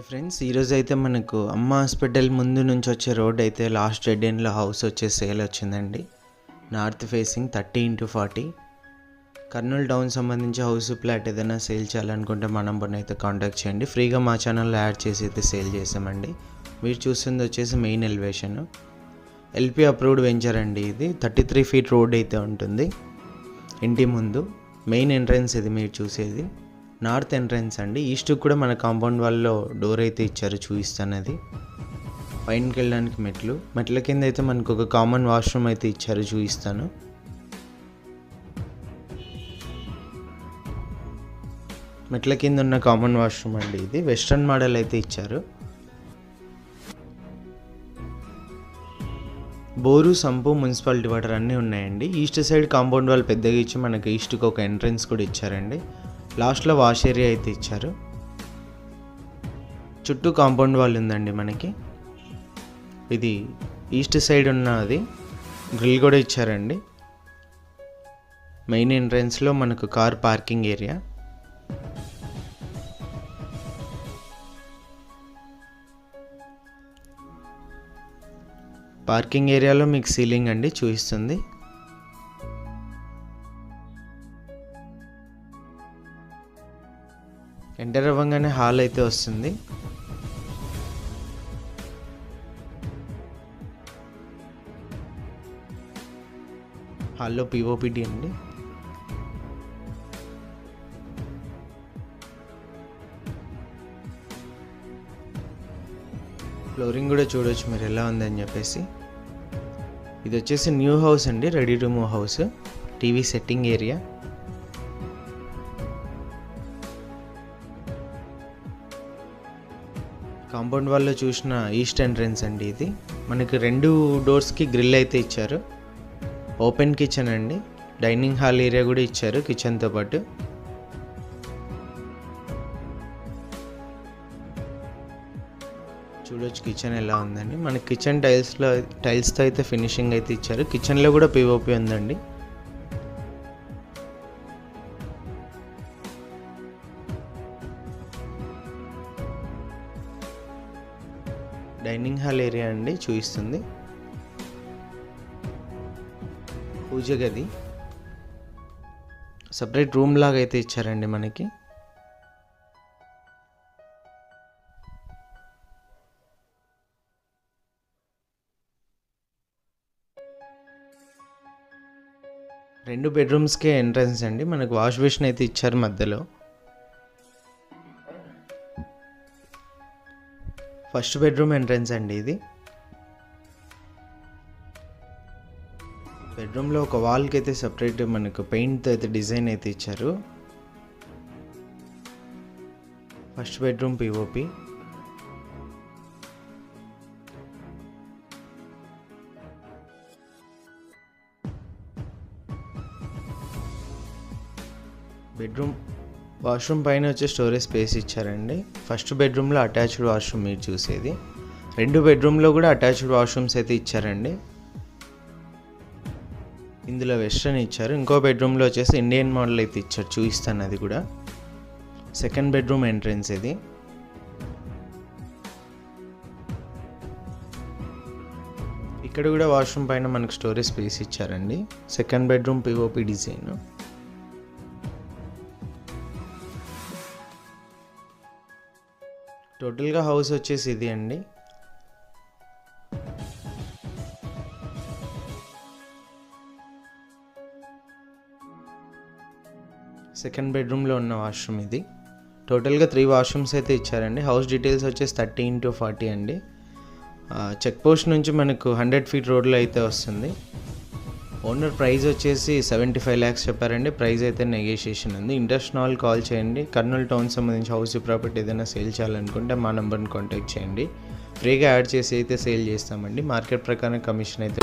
Hi friends. ఈరోజు అయితే మనకు అమ్మ హాస్పిటల్ ముందు నుంచి వచ్చే రోడ్ అయితే లాస్ట్ డెడ్ ఎండ్లో హౌస్ వచ్చే సేల్ వచ్చిందండి. North facing thirty into forty. Kurnool town సంబంధించి హౌస్ ప్లాట్ ఏదైనా సేల్ చేయాలనుకుంటే మా నంబర్ని అయితే కాంటాక్ట్ చేయండి. ఫ్రీగా మా ఛానల్లో యాడ్ చేసి అయితే సేల్ చేసామండి. మీరు చూస్తుంది వచ్చేసి main elevation. LP approved venture అండి ఇది. థర్టీ త్రీ ఫీట్ రోడ్ అయితే ఉంటుంది. ఇంటి ముందు మెయిన్ ఎంట్రన్స్ ఇది మీరు చూసేది. నార్త్ ఎంట్రన్స్ అండి. ఈస్ట్కి కూడా మన కాంపౌండ్ వాళ్ళలో డోర్ అయితే ఇచ్చారు చూపిస్తాను అది పైనకి వెళ్ళడానికి మెట్లు. మెట్ల కింద అయితే మనకు ఒక కామన్ వాష్రూమ్ అయితే ఇచ్చారు చూపిస్తాను. మెట్ల కింద ఉన్న కామన్ వాష్రూమ్ అండి ఇది. వెస్ట్రన్ మోడల్ అయితే ఇచ్చారు. బోరు సంపు మున్సిపాలిటీ వాటర్ అన్నీ ఉన్నాయండి. ఈస్ట్ సైడ్ కాంపౌండ్ వాళ్ళు పెద్దగా ఇచ్చి మనకి ఈస్ట్కి ఒక ఎంట్రన్స్ కూడా ఇచ్చారండి. లాస్ట్లో వాష్ ఏరియా అయితే ఇచ్చారు. చుట్టూ కాంపౌండ్ వాల్ ఉందండి మనకి. ఇది ఈస్ట్ సైడ్ ఉన్నది. గ్రిల్ కూడా ఇచ్చారండి. మెయిన్ ఎంట్రన్స్లో మనకు కార్ పార్కింగ్ ఏరియా. పార్కింగ్ ఏరియాలో మీకు సీలింగ్ అండి చూపిస్తుంది. ఎంటర్ అవ్వగానే హాల్ అయితే వస్తుంది. హాల్లో పిఓపిడి అండి. ఫ్లోరింగ్ కూడా చూడవచ్చు మీరు ఎలా ఉందని చెప్పేసి. ఇది వచ్చేసి న్యూ హౌస్ అండి ready to move house. TV setting area. Compound వాళ్ళు చూసిన ఈస్ట్ ఎంట్రన్స్ అండి ఇది. మనకి రెండు డోర్స్కి గ్రిల్ అయితే ఇచ్చారు. ఓపెన్ కిచెన్ అండి. డైనింగ్ హాల్ ఏరియా కూడా ఇచ్చారు కిచెన్తో పాటు. చూడొచ్చు కిచెన్ ఎలా ఉందండి. మన కిచెన్ టైల్స్లో టైల్స్తో అయితే ఫినిషింగ్ అయితే ఇచ్చారు. కిచెన్లో కూడా పిఓపి ఉందండి. డైనింగ్ హాల్ ఏరియా అండి చూపిస్తుంది. పూజ గది. సపరేట్ రూమ్ లాగా అయితే ఇచ్చారండి మనకి. రెండు బెడ్రూమ్స్కే ఎంట్రన్స్ అండి. మనకు వాష్ బేసిన్ అయితే ఇచ్చారు మధ్యలో. ఫస్ట్ బెడ్రూమ్ ఎంట్రన్స్ అండి ఇది. బెడ్రూమ్లో ఒక వాల్కి అయితే సపరేట్ మనకు పెయింట్ అయితే డిజైన్ అయితే ఇచ్చారు. First bedroom POP bedroom washroom పైన వచ్చే స్టోరేజ్ స్పేస్ ఇచ్చారండి. ఫస్ట్ బెడ్రూమ్లో అటాచ్డ్ వాష్రూమ్ మీరు చూసేది. రెండు బెడ్రూమ్లో కూడా అటాచ్డ్ వాష్రూమ్స్ అయితే ఇచ్చారండి. ఇందులో వెస్ట్రన్ ఇచ్చారు. ఇంకో బెడ్రూమ్లో వచ్చేసి ఇండియన్ మోడల్ అయితే ఇచ్చారు. చూపిస్తాను అది కూడా. సెకండ్ బెడ్రూమ్ ఎంట్రన్స్ ఇది. ఇక్కడ కూడా వాష్రూమ్ పైన మనకు స్టోరేజ్ స్పేస్ ఇచ్చారండి. Second bedroom POP design. టోటల్గా హౌస్ వచ్చేసి ఇది అండి. సెకండ్ బెడ్రూమ్లో ఉన్న వాష్రూమ్ ఇది. టోటల్గా త్రీ వాష్రూమ్స్ అయితే ఇచ్చారండి. హౌస్ డీటెయిల్స్ వచ్చేసి థర్టీ ఇంటూ ఫార్టీ అండి. చెక్ పోస్ట్ నుంచి మనకు హండ్రెడ్ ఫీట్ రోడ్లో అయితే వస్తుంది. ఓనర్ ప్రైస్ వచ్చేసి సెవెంటీ ఫైవ్ ల్యాక్స్ చెప్పారండి. ప్రైస్ అయితే నెగోషియేషన్ ఉంది. ఇంట్రెస్ట్ నాల్ కాల్ చేయండి. కర్నూలు టౌన్ సంబంధించి హౌస్ ప్రాపర్టీ ఏదైనా సేల్ చేయాలనుకుంటే మా నెంబర్ని కాంటాక్ట్ చేయండి. ఫ్రీగా యాడ్ చేసి అయితే సేల్ చేస్తామండి. మార్కెట్ ప్రకారం కమిషన్ అయితే